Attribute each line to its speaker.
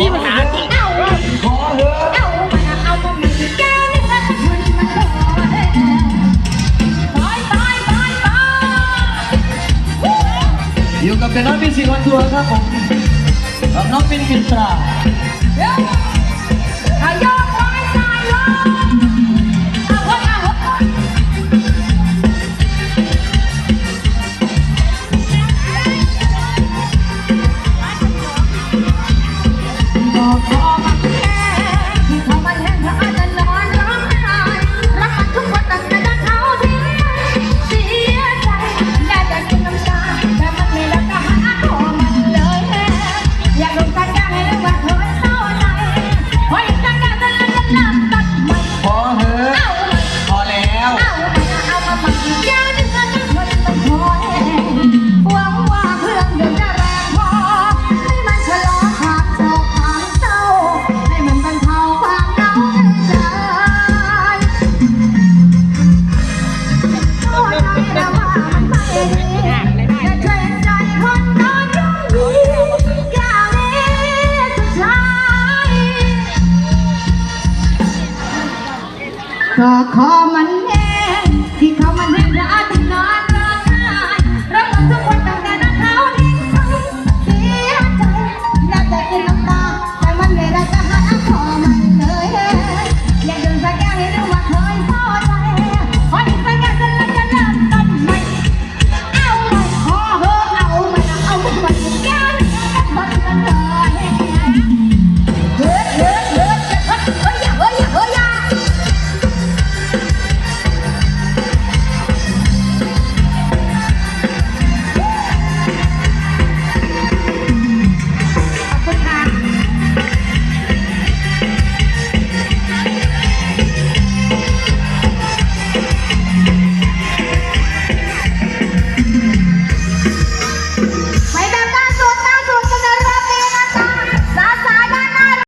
Speaker 1: มีปัญหาจริง
Speaker 2: อยู่
Speaker 3: กับเด็กน้อยเป็นสี่วันตัวครับผมน้องเป็นกินตรา
Speaker 2: ก็ขอมันแห้งที่เขามันแห้งจะอ